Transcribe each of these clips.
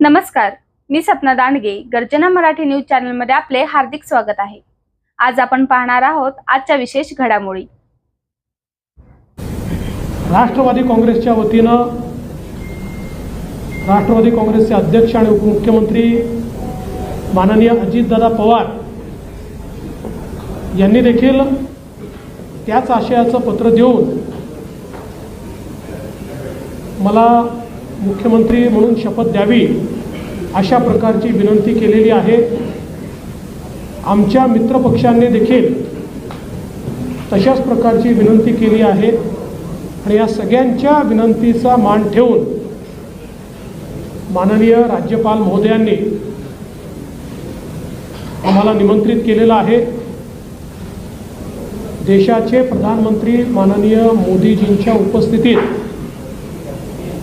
नमस्कार मी सपना दांडगे गर्जना मराठी न्यूज चॅनलमध्ये आपले हार्दिक स्वागत आहे. आज आपण पाहणार आहोत आजच्या विशेष घडामोडी. राष्ट्रवादी काँग्रेसच्या वतीनं राष्ट्रवादी काँग्रेसचे अध्यक्ष आणि उपमुख्यमंत्री माननीय अजितदादा पवार यांनी देखील त्याच आशयाचं पत्र देऊन मला मुख्यमंत्री म्हणून शपथ द्यावी अशा प्रकारची विनंती केलेली आहे. आमच्या मित्रपक्षांनी देखील तशाच प्रकारची विनंती केली आहे. आणि या सगळ्यांच्या विनंतीचा मान ठेवून माननीय राज्यपाल महोदयांनी आम्हाला निमंत्रित केलेलं आहे. देशाचे प्रधानमंत्री माननीय मोदीजींच्या उपस्थितीत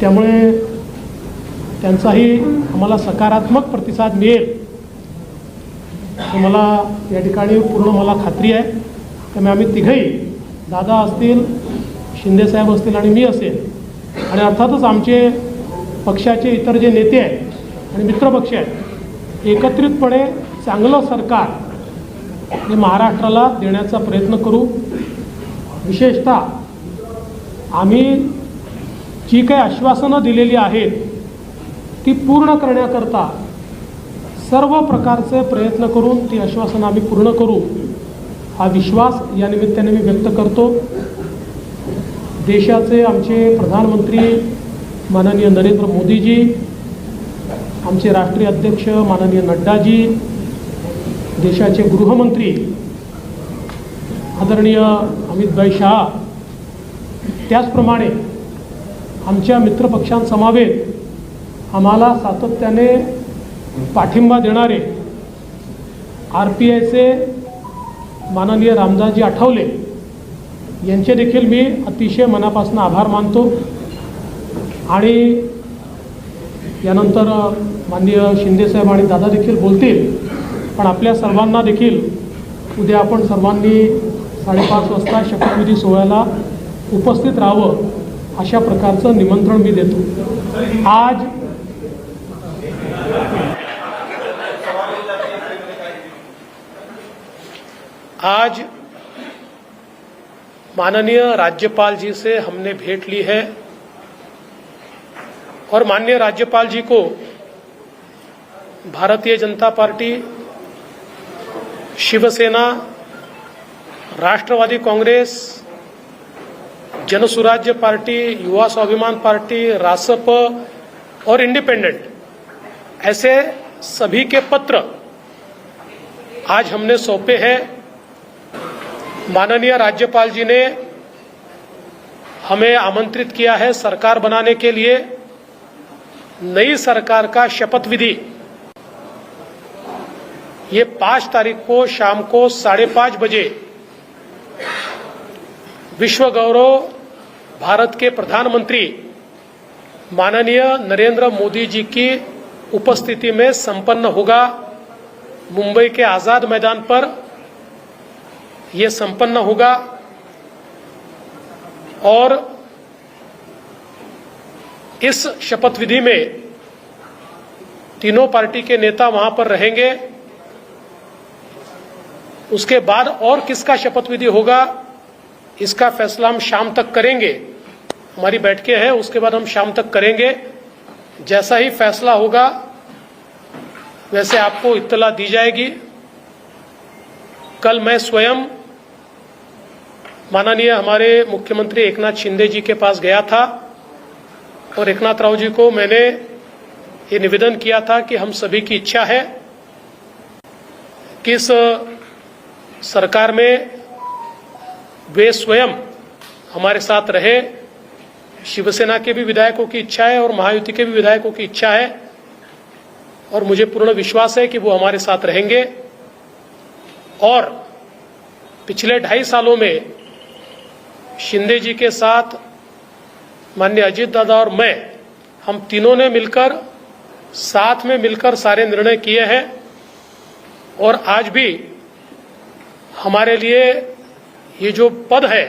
त्यामुळे त्यांचाही आम्हाला सकारात्मक प्रतिसाद मिळेल. मला या ठिकाणी पूर्ण मला खात्री आहे. त्यामुळे आम्ही तिघही दादा असतील शिंदेसाहेब असतील आणि मी असेल आणि अर्थातच आमचे पक्षाचे इतर जे नेते आहेत आणि मित्रपक्ष आहेत एकत्रितपणे चांगलं सरकार हे महाराष्ट्राला देण्याचा प्रयत्न करू. विशेषतः आम्ही जी काही आश्वासनं दिलेली आहेत ती पूर्ण करण्याकरता सर्व प्रकारचे प्रयत्न करून ती आश्वासनं आम्ही पूर्ण करू. हा विश्वास या निमित्ताने मी व्यक्त करतो. देशाचे आमचे प्रधानमंत्री माननीय नरेंद्र मोदीजी आमचे राष्ट्रीय अध्यक्ष माननीय नड्डाजी देशाचे गृहमंत्री आदरणीय अमितभाई शहा त्याचप्रमाणे आमच्या मित्रपक्षांसमावेत आम्हाला सातत्याने पाठिंबा देणारे आर पी आयचे माननीय रामदासजी आठवले यांचे देखील मी अतिशय मनापासून आभार मानतो. आणि यानंतर माननीय शिंदेसाहेब आणि दादा देखील बोलतील पण आपल्या सर्वांना देखील उद्या आपण सर्वांनी साडेपाच वाजता शपथविधी सोहळ्याला उपस्थित राहावं. अशा प्रकारचं निमंत्रण मी देतो. आज आज माननीय राज्यपाल जी से हमने भेंट ली है और माननीय राज्यपाल जी को Bharatiya Janata party, Shivsena, Rashtrawadi Congress Jansurajya party, Yuva Swabhiman party, Rasap और इंडिपेंडेंट, ऐसे सभी के पत्र आज हमने सौंपे हैं। माननीय राज्यपाल जी ने हमें आमंत्रित किया है सरकार बनाने के लिए। नई सरकार का शपथ विधि, ये पाँच तारीख को शाम को साढ़े पाँच बजे विश्व गौरव भारत के प्रधानमंत्री माननीय नरेंद्र मोदी जी की उपस्थिति में संपन्न होगा मुंबई के आज़ाद मैदान पर। यह संपन्न होगा और इस शपथ विधि में तीनों पार्टी के नेता वहाँ पर रहेंगे। उसके बाद और किसका शपथ विधि होगा? इसका फैसला हम शाम तक करेंगे। हमारी बैठकें हैं, उसके बाद हम शाम तक करेंगे। जैसा ही फैसला होगा, वैसे आपको इत्तला दी जाएगी। कल मैं स्वयं माननीय हमारे मुख्यमंत्री एकनाथ शिंदे जी के पास गया था और एकनाथ राव जी को मैंने ये निवेदन किया था कि हम सभी की इच्छा है कि इस सरकार में वे स्वयं हमारे साथ रहे। शिवसेना के भी विधायकों की इच्छा है और महायुति के भी विधायकों की इच्छा है। और मुझे पूर्ण विश्वास है कि वो हमारे साथ रहेंगे। और पिछले ढाई सालों में शिंदे जी के साथ माननीय अजीत दादा और मैं, हम तीनों ने मिलकर, साथ में मिलकर सारे निर्णय किए हैं। और आज भी हमारे लिए ये जो पद है,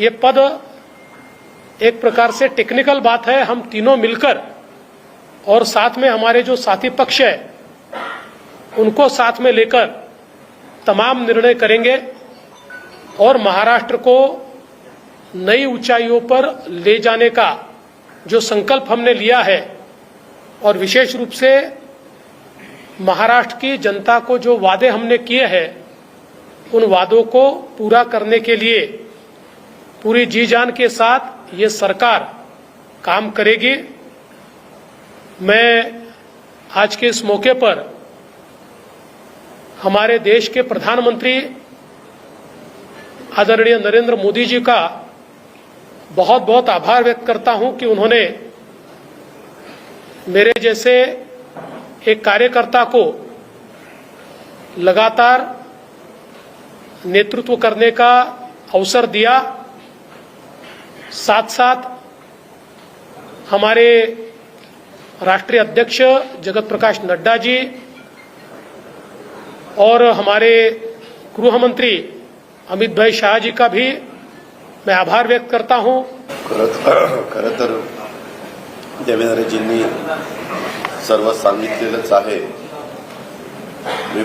ये पद एक प्रकार से टेक्निकल बात है, हम तीनों मिलकर और साथ में हमारे जो साथी पक्ष है, उनको साथ में लेकर तमाम निर्णय करेंगे और महाराष्ट्र को नई ऊंचाइयों पर ले जाने का जो संकल्प हमने लिया है और विशेष रूप से महाराष्ट्र की जनता को जो वादे हमने किए हैं उन वादों को पूरा करने के लिए, पूरी जी जान के साथ ये सरकार काम करेगी। मैं आज के इस मौके पर हमारे देश के प्रधानमंत्री आदरणीय नरेंद्र मोदी जी का बहुत बहुत आभार व्यक्त करता हूँ कि उन्होंने मेरे जैसे एक कार्यकर्ता को लगातार नेतृत्व करने का अवसर दिया। साथ साथ हमारे राष्ट्रीय अध्यक्ष जगत प्रकाश नड्डा जी और हमारे गृह मंत्री अमित भाई शाह जी का भी मैं आभार व्यक्त करता हूँ। खरं खरं तर देवेंद्रजींनी सर्व सांगितलेलंच आहे. मी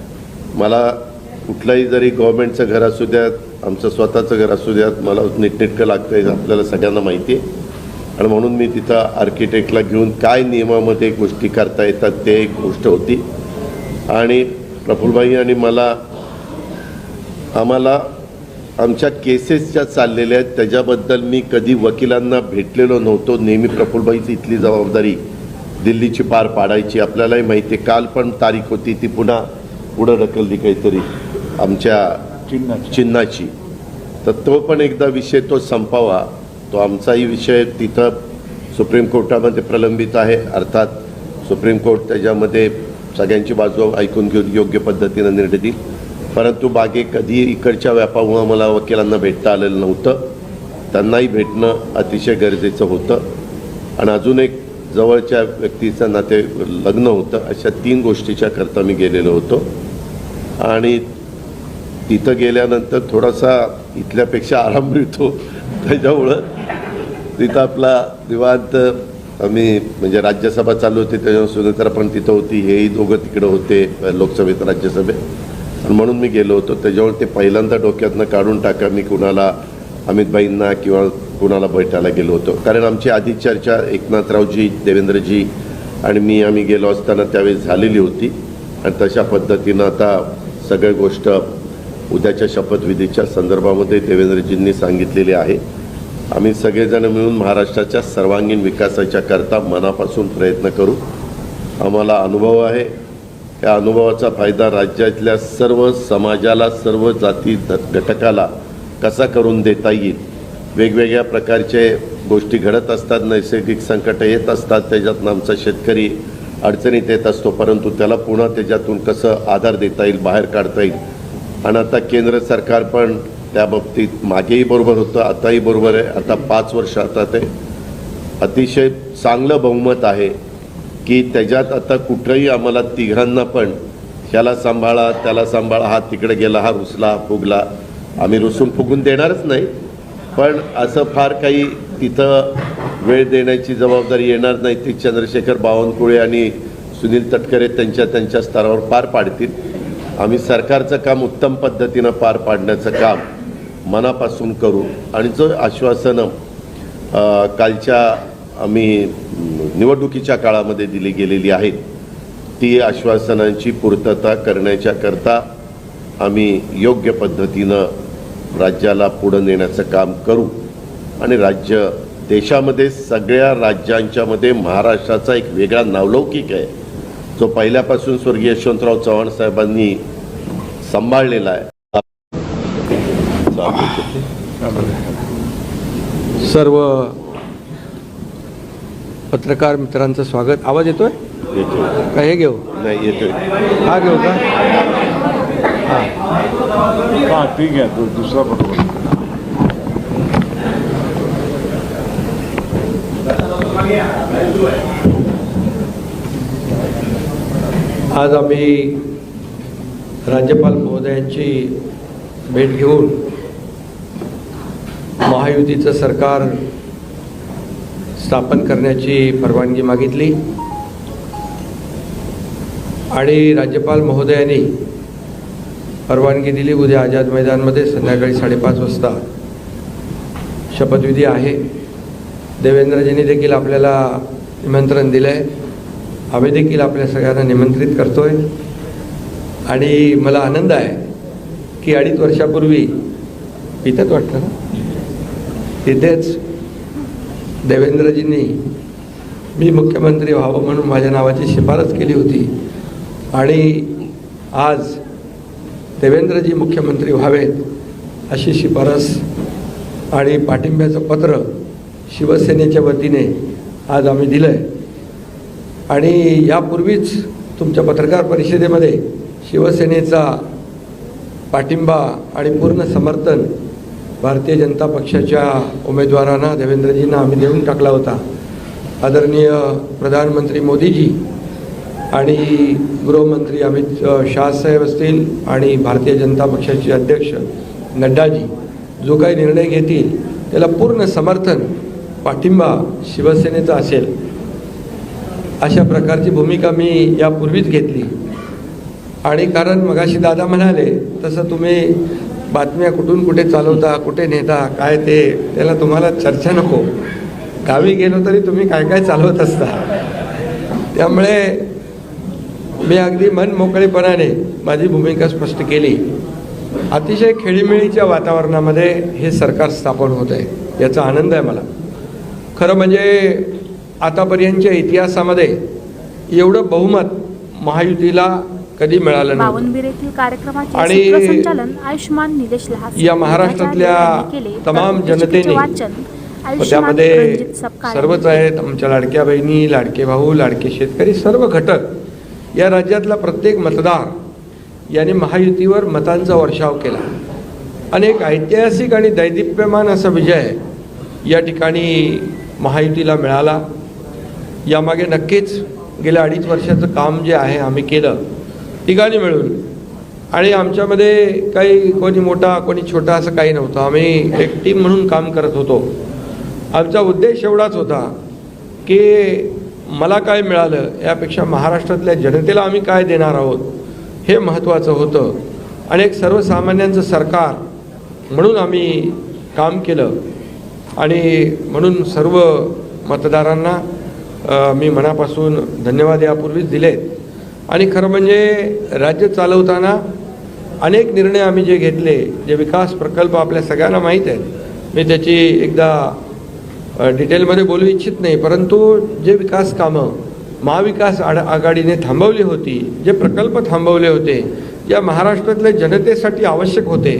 मला कुठलंही जरी गव्हर्नमेंटचं घर असू द्यात आमचं स्वतःचं घर असू द्यात मला नीटनेटकं लागतं हे आपल्याला सगळ्यांना माहिती आहे. आणि म्हणून मी तिथं आर्किटेक्टला घेऊन काय नियमामध्ये गोष्टी करता येतात ते एक गोष्ट होती. आणि प्रफुल्लभाई आणि मला आम्हाला आमच्या केसेस ज्या चाललेल्या आहेत त्याच्याबद्दल मी कधी वकिलांना भेटलेलो नव्हतो. नेहमी प्रफुल्लबाईची इथली जबाबदारी दिल्लीची पार पाडायची आपल्यालाही माहिती आहे. काल पण तारीख होती ती पुन्हा पुढं ढकलली काहीतरी आमच्या चिन्हाची. तर तो पण एकदा विषय तो संपावा. तो आमचाही विषय तिथं सुप्रीम कोर्टामध्ये प्रलंबित आहे. अर्थात सुप्रीम कोर्ट त्याच्यामध्ये सगळ्यांची बाजू ऐकून घेऊन योग्य पद्धतीनं निर्णय देईल. परंतु बागे कधी इकडच्या व्यापामुळं मला वकिलांना भेटता आलेलं नव्हतं. त्यांनाही भेटणं अतिशय गरजेचं होतं. आणि अजून एक जवळच्या व्यक्तीचं नाते लग्न होतं अशा तीन गोष्टीच्या करता मी गेलेलो होतो. आणि तिथं गेल्यानंतर थोडासा इथल्यापेक्षा आराम मिळतो. त्याच्यामुळं तिथं आपला निवांत आम्ही म्हणजे राज्यसभा चालू होती त्याच्यावर सुनेत्रा पण तिथं होती हेही दोघं तिकडं होते लोकसभेत राज्यसभेत. आणि म्हणून मी गेलो होतो. त्याच्यावर ते पहिल्यांदा डोक्यातनं काढून टाका मी कुणाला अमितभाईंना किंवा कुणाला भेटायला गेलो होतो. कारण आमची आधी चर्चा एकनाथरावजी देवेंद्रजी आणि मी आम्ही गेलो असताना त्यावेळेस झालेली होती. आणि तशा पद्धतीनं आता सगळी गोष्ट उद्याच्या शपथविधीच्या संदर्भामध्ये देवेंद्रजींनी सांगितलेली आहे. आम्ही सगळेजण मिळून महाराष्ट्राच्या सर्वांगीण विकासाच्या करता मनापासून प्रयत्न करू. आम्हाला अनुभव आहे. या अनुभवाचा फायदा राज्यातल्या सर्व समाजाला सर्व जाती ध- घटकाला कसा करून देता येईल वेगवेगळ्या प्रकारचे गोष्टी घडत असतात नैसर्गिक संकट येत असतात त्याच्यातनं आमचा शेतकरी अडचणीत येत असतो परंतु त्याला पुन्हा त्याच्यातून कसं आधार देता येईल बाहेर काढता येईल? आणि आता केंद्र सरकार पण त्या बाबतीत मागेही बरोबर होतं आताही बरोबर आहे. आता पाच वर्ष आता ते अतिशय चांगलं बहुमत आहे की त्याच्यात आता कुठंही आम्हाला तिघांना पण ह्याला सांभाळा त्याला सांभाळा हा तिकडे गेला हा रुसला फुगला. आम्ही रुसून फुगून देणारच नाही. पण असं फार काही तिथं वेळ देण्याची जबाबदारी येणार नाही. ती चंद्रशेखर बावनकुळे आणि सुनील तटकरे त्यांच्या त्यांच्या स्तरावर पार पाडतील. आम्ही सरकारचं काम उत्तम पद्धतीनं पार पाडण्याचं काम मनापासून करू. आणि जो आश्वासनं कालच्या आम्ही निवडणुकीच्या काळामध्ये दिली गेलेली आहेत ती आश्वासनांची पूर्तता करण्याच्या करता आम्ही योग्य पद्धतीनं राज्याला पुढं नेण्याचं काम करू. आणि राज्य देशामध्ये सगळ्या राज्यांच्यामध्ये महाराष्ट्राचा एक वेगळा नावलौकिक आहे. जो पहिल्यापासून स्वर्गीय यशवंतराव चव्हाण साहेबांनी सांभाळलेला आहे. सर्व पत्रकार मित्रांचं स्वागत. आवाज येतोय? येतो का हे घेऊ? नाही येतोय. हा घेऊ का? हां ठीक आहे तो दुसरा बरोबर आज आम्ही राज्यपाल महोदयांची भेट घेऊन महायुतीचं सरकार स्थापन करण्याची परवानगी मागितली. आणि राज्यपाल महोदयांनी परवानगी दिली उद्या आझाद मैदानमध्ये संध्याकाळी साडेपाच वाजता. शपथविधी आहे. देवेंद्रजींनी देखील आपल्याला निमंत्रण दिलं आहे आम्ही देखील आपल्या सगळ्यांना निमंत्रित करतो आहे आणि मला आनंद आहे की अडीच वर्षापूर्वी इथंच वाटतं ना? तिथेच देवेंद्रजींनी मी मुख्यमंत्री व्हावं म्हणून माझ्या नावाची शिफारस केली होती. आणि आज देवेंद्रजी मुख्यमंत्री व्हावेत अशी शिफारस आणि पाठिंब्याचं पत्र शिवसेनेच्या वतीने आज आम्ही दिलं आहे आणि यापूर्वीच तुमच्या पत्रकार परिषदेमध्ये शिवसेनेचा पाठिंबा आणि पूर्ण समर्थन भारतीय जनता पक्षाच्या उमेदवारांना देवेंद्रजींना आम्ही देऊन टाकला होता. आदरणीय प्रधानमंत्री मोदीजी आणि गृहमंत्री अमित शहासाहेब असतील आणि भारतीय जनता पक्षाचे अध्यक्ष नड्डाजी जो काही निर्णय घेतील त्याला पूर्ण समर्थन पाठिंबा शिवसेनेचा असेल. अशा प्रकारची भूमिका मी यापूर्वीच घेतली. आणि कारण मगाशी दादा म्हणाले तसं तुम्ही बातम्या कुठून कुठे चालवता कुठे नेता काय ते त्याला तुम्हाला चर्चा नको. गावी गेलो तरी तुम्ही काय काय चालवत असता. त्यामुळे मी अगदी मन मोकळेपणाने माझी भूमिका स्पष्ट केली. अतिशय खेळीमेळीच्या वातावरणामध्ये हे सरकार स्थापन होत आहे याचा आनंद आहे मला. खरं म्हणजे आतापर्यंतच्या इतिहासामध्ये एवढं बहुमत महायुतीला कधी मिळालं कार्यक्रमाचे आणि या महाराष्ट्रातल्या. तमाम जनतेने त्यामध्ये सर्वच आहेत आमच्या लाडक्या बहिणी लाडके भाऊ लाडके शेतकरी सर्व घटक या राज्यातला प्रत्येक मतदार याने महायुतीवर मतांचा वर्षाव केला. आणि एक ऐतिहासिक आणि दैदिप्यमान असा विजय या ठिकाणी महायुतीला मिळाला. यामागे नक्कीच गेल्या अडीच वर्षाचं काम जे आहे आम्ही केलं. तिघांनी मिळून. आणि आमच्यामध्ये काही कोणी मोठा कोणी छोटा असं काही नव्हतं. आम्ही एक टीम म्हणून काम करत होतो. आमचा उद्देश एवढाच होता की मला काय मिळालं यापेक्षा महाराष्ट्रातल्या जनतेला आम्ही काय देणार आहोत हे महत्त्वाचं होतं. आणि एक सर्वसामान्यांचं सरकार म्हणून आम्ही काम केलं. आणि म्हणून सर्व मतदारांना मी मनापासून धन्यवाद यापूर्वीच दिलेत. आणि खरं म्हणजे राज्य चालवताना अनेक निर्णय आम्ही जे घेतले जे विकास प्रकल्प आपल्या सगळ्यांना माहीत आहेत मी त्याची एकदा डिटेलमध्ये बोलू इच्छित नाही परंतु जे विकास कामं महाविकास आड आघाडीने थांबवली होती जे प्रकल्प थांबवले होते या महाराष्ट्रातल्या जनतेसाठी आवश्यक होते.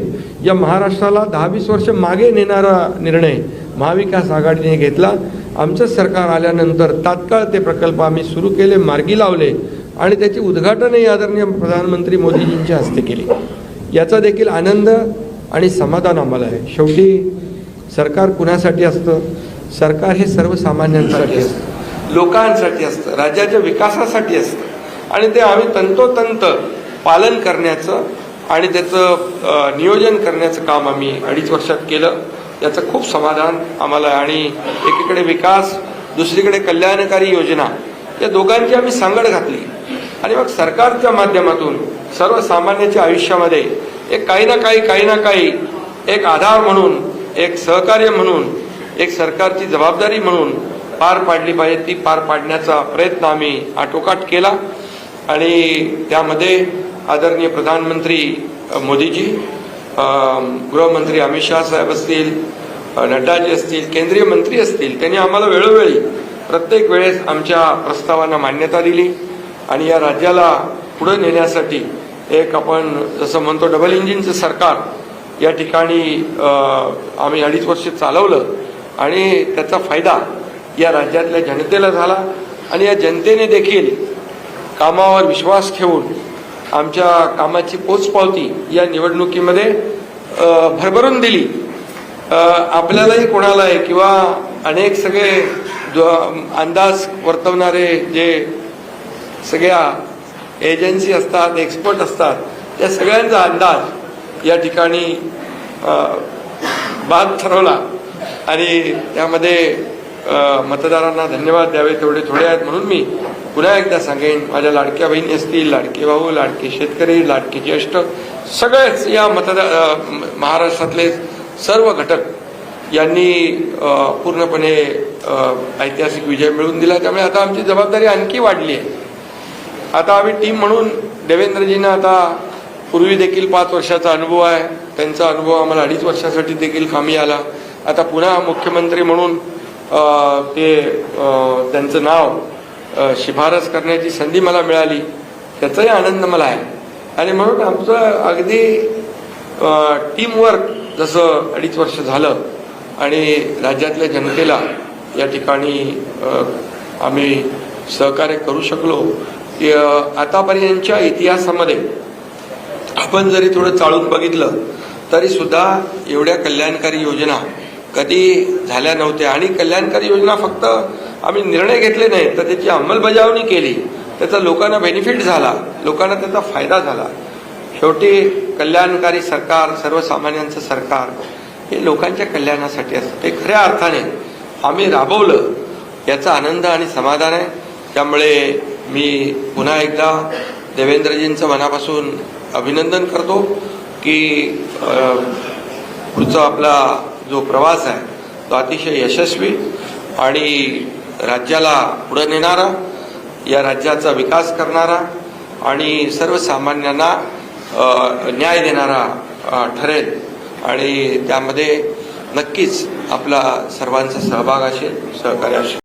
या महाराष्ट्राला दहा वीस वर्ष मागे नेणारा निर्णय महाविकास आघाडीने घेतला. आमचं सरकार आल्यानंतर तात्काळ ते प्रकल्प आम्ही सुरू केले मार्गी लावले आणि त्याची उद्घाटनही आदरणीय प्रधानमंत्री मोदीजींच्या हस्ते केली. याचा देखील आनंद आणि समाधान आम्हाला आहे. शेवटी सरकार कुणासाठी असतं? सरकार हे सर्वसामान्यांसाठी असतं. लोकांसाठी असतं राज्याच्या विकासासाठी असतं. आणि ते आम्ही तंतोतंत पालन करण्याचं आणि त्याचं नियोजन करण्याचं काम आम्ही अडीच वर्षात केलं. याचं खूप समाधान आम्हाला आणि एकीकडे विकास दुसरीकडे कल्याणकारी योजना या दोघांची आम्ही सांगड घातली. आणि मग सरकारच्या माध्यमातून सर्वसामान्याच्या आयुष्यामध्ये एक काही ना काही काही ना काही एक आधार म्हणून एक सहकार्य म्हणून एक सरकारची जबाबदारी म्हणून पार पाडली पाहिजे ती पार पाडण्याचा प्रयत्न आम्ही आटोकाट केला. आणि त्यामध्ये आदरणीय प्रधानमंत्री मोदीजी गृहमंत्री अमित शहा साहेब असतील नड्डाजी असतील केंद्रीय मंत्री असतील त्यांनी आम्हाला वेळोवेळी प्रत्येक वेळेस आमच्या प्रस्तावांना मान्यता दिली. आणि या राज्याला पुढे नेण्यासाठी एक आपण जसं म्हणतो डबल इंजिनचं सरकार या ठिकाणी आम्ही अडीच वर्ष चालवलं. आणि त्याचा फायदा या राज्यातल्या जनतेला झाला. आणि या जनतेने देखील कामावर विश्वास ठेवून आमच्या कामाची पोचपावती या निवडणुकीमध्ये भरभरून दिली. आपल्यालाही कोणालाही किंवा अनेक सगळे जो- अंदाज वर्तवणारे जे सगळ्या एजन्सी असतात एक्सपर्ट असतात त्या सगळ्यांचा अंदाज या ठिकाणी बाद ठरवला. आणि त्यामध्ये मतदारांना धन्यवाद द्यावे तेवढे थोडे आहेत म्हणून मी पुन्हा एकदा सांगेन माझ्या लाडक्या बहिणी असतील लाडके भाऊ लाडके शेतकरी लाडके ज्येष्ठ सगळेच या मतदार महाराष्ट्रातले सर्व घटक यांनी पूर्णपणे ऐतिहासिक विजय मिळवून दिला. त्यामुळे आता आमची जबाबदारी आणखी वाढली आहे. आता आम्ही टीम म्हणून देवेंद्रजींना आता पूर्वी देखील पाच वर्षाचा अनुभव आहे. त्यांचा अनुभव आम्हाला अडीच वर्षासाठी देखील कामी आला. आता पुन्हा मुख्यमंत्री म्हणून ते त्यांचं नाव शिफारस करण्याची संधी मला मिळाली. त्याचाही आनंद मला आहे. आणि म्हणून आमचं अगदी टीमवर्क जसं अडीच वर्ष झालं आणि राज्यातल्या जनतेला या ठिकाणी आम्ही सहकार्य करू शकलो की, आतापर्यंतच्या इतिहासामध्ये आपण जरी थोडं चाळून बघितलं तरी सुद्धा एवढ्या कल्याणकारी योजना कधी झाल्या नव्हत्या. आणि कल्याणकारी योजना फक्त आम्ही निर्णय घेतले नाही तर त्याची अंमलबजावणी केली. त्याचा लोकांना बेनिफिट झाला. लोकांना त्याचा फायदा झाला. शेवटी कल्याणकारी सरकार सर्वसामान्यांचं सरकार हे लोकांच्या कल्याणासाठी असतं. ते खऱ्या अर्थाने आम्ही राबवलं. याचा आनंद आणि समाधान आहे. त्यामुळे मी पुन्हा एकदा देवेंद्रजींचं मनापासून अभिनंदन करतो की पुढचं पुढचा आपला जो प्रवास आहे तो अतिशय यशस्वी आणि राज्याला पुढे नेणारा या राज्याचा विकास करणारा आणि सर्वसामान्यांना न्याय देणारा ठरेल. आणि त्यामध्ये नक्कीच आपला सर्वांचा सहभाग असेल सहकार्य असेल.